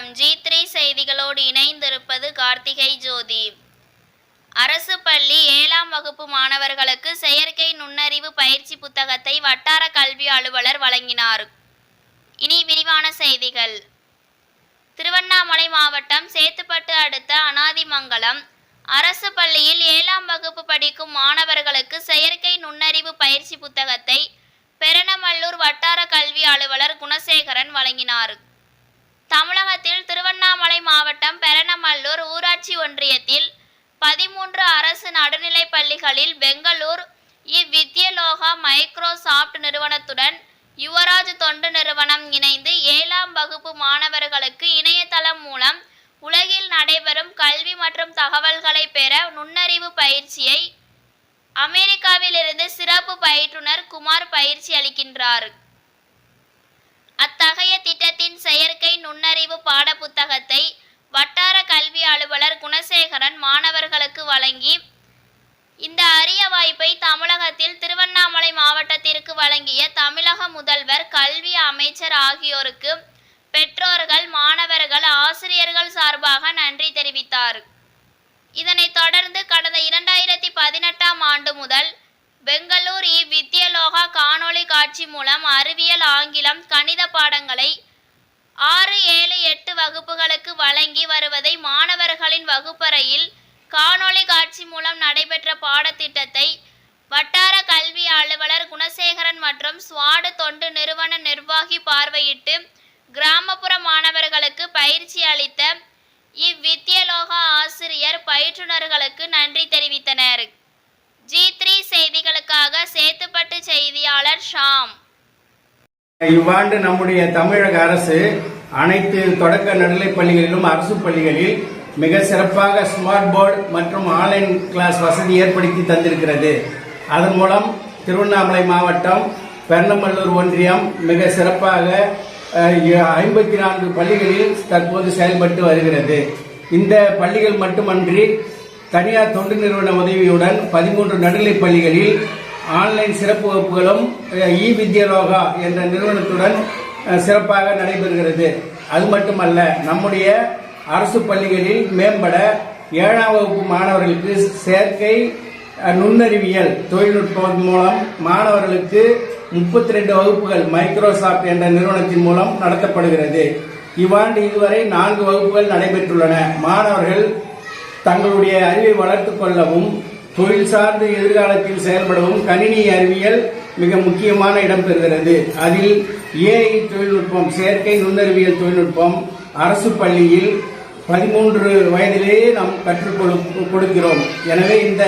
வணக்கம் G three செய்திகளோடு இணைந்திருப்பது கார்த்திகை ஜோதி. அரசு பள்ளி ஏழாம் வகுப்பு மாணவர்களுக்கு செயற்கை நுண்ணறிவு பயிற்சி புத்தகத்தை வட்டார கல்வி அலுவலர் வழங்கினார். இனி விரிவான செய்திகள். திருவண்ணாமலை மாவட்டம் சேத்துப்பட்டு அடுத்த அனாதிமங்கலம் அரசு பள்ளியில் ஏழாம் வகுப்பு படிக்கும் மாணவர்களுக்கு செயற்கை நுண்ணறிவு பயிற்சி புத்தகத்தை பெரணமல்லூர் வட்டார கல்வி அலுவலர் குணசேகரன் வழங்கினார். தமிழகத்தில் திருவண்ணாமலை மாவட்டம் பெரணமல்லூர் ஊராட்சி ஒன்றியத்தில் பதிமூன்று அரசு நடுநிலைப் பள்ளிகளில் பெங்களூர் இவ்வித்யலோகா மைக்ரோசாப்ட் நிறுவனத்துடன் யுவராஜ் தொண்டு நிறுவனம் இணைந்து ஏழாம் வகுப்பு மாணவர்களுக்கு இணையதளம் மூலம் உலகில் நடைபெறும் கல்வி மற்றும் தகவல்களை பெற நுண்ணறிவு பயிற்சியை அமெரிக்காவிலிருந்து சிறப்பு பயிற்றுனர் குமார் பயிற்சி அளிக்கின்றார். அத்தகைய திட்டத்தின் செயற்கை நுண்ணறிவு பாடப்புத்தகத்தை வட்டார கல்வி அலுவலர் குணசேகரன் மாணவர்களுக்கு வழங்கி இந்த அரிய வாய்ப்பை தமிழகத்தில் திருவண்ணாமலை மாவட்டத்திற்கு வழங்கிய தமிழக முதல்வர் கல்வி அமைச்சர் ஆகியோருக்கு பெற்றோர்கள் மாணவர்கள் ஆசிரியர்கள் சார்பாக நன்றி தெரிவித்தார். இதனைத் தொடர்ந்து கடந்த இரண்டாயிரத்தி பதினெட்டாம் ஆண்டு முதல் பெங்களூர் இ வித்யலோகா காணொளி காட்சி மூலம் அறிவியல் ஆங்கிலம் கணித பாடங்களை ஆறு ஏழு எட்டு வகுப்புகளுக்கு வழங்கி வருவதை மாணவர்களின் வகுப்பறையில் காணொளி காட்சி மூலம் நடைபெற்ற பாடத்திட்டத்தை வட்டார கல்வி அலுவலர் குணசேகரன் மற்றும் ஸ்வாடு தொண்டு நிறுவன நிர்வாகி பார்வையிட்டு கிராமப்புற மாணவர்களுக்கு பயிற்சி அளித்த இவ்வித்யலோகா ஆசிரியர் பயிற்றுனர்களுக்கு நன்றி தெரிவித்தனர். இவ்வாண்டு நம்முடைய தமிழக அரசு அனைத்து தொடக்க நடுநிலைப் பள்ளிகளிலும் அரசு பள்ளிகளில் மிக சிறப்பாக ஸ்மார்ட் போர்டு மற்றும் ஆன்லைன் கிளாஸ் வசதி ஏற்படுத்தி தந்திருக்கிறது. அதன் மூலம் திருவண்ணாமலை மாவட்டம் பெர்ணமல்லூர் ஒன்றியம் மிக சிறப்பாக ஐம்பத்தி நான்கு பள்ளிகளில் தற்போது செயல்பட்டு வருகிறது. இந்த பள்ளிகள் மட்டுமன்றி தனியார் தொண்டு நிறுவன உதவியுடன் பதிமூன்று நடுநிலைப் பள்ளிகளில் ஆன்லைன் சிறப்பு வகுப்புகளும் இ வித்யலோகா என்ற நிறுவனத்துடன் சிறப்பாக நடைபெறுகிறது. அது மட்டுமல்ல நம்முடைய அரசு பள்ளிகளில் மேம்பட ஏழாம் வகுப்பு மாணவர்களுக்கு சேர்க்கை நுண்ணறிவியல் தொழில்நுட்பம் மூலம் மாணவர்களுக்கு முப்பத்தி ரெண்டு வகுப்புகள் மைக்ரோசாப்ட் என்ற நிறுவனத்தின் மூலம் நடத்தப்படுகிறது. இவ்வாண்டு இதுவரை நான்கு வகுப்புகள் நடைபெற்றுள்ளன. மாணவர்கள் தங்களுடைய அறிவை வளர்த்துக் கொள்ளவும் தொழில் சார்ந்த எதிர்காலத்தில் செயல்படவும் கணினி அறிவியல் மிக முக்கியமான இடம் பெறுகிறது. அதில் ஏஐ தொழில்நுட்பம் செயற்கை நுண்ணறிவியல் தொழில்நுட்பம் அரசு பள்ளியில் பதிமூன்று வயதிலேயே நாம் கற்றுக் கொடுக்கிறோம். எனவே இந்த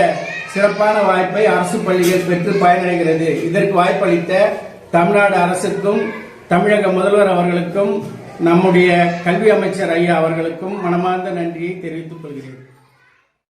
சிறப்பான வாய்ப்பை அரசு பள்ளிகள் பெற்று பயனடைகிறது. இதற்கு வாய்ப்பளித்த தமிழ்நாடு அரசுக்கும் தமிழக முதல்வர் அவர்களுக்கும் நம்முடைய கல்வி அமைச்சர் ஐயா அவர்களுக்கும் மனமார்ந்த நன்றியை தெரிவித்துக் கொள்கிறேன்.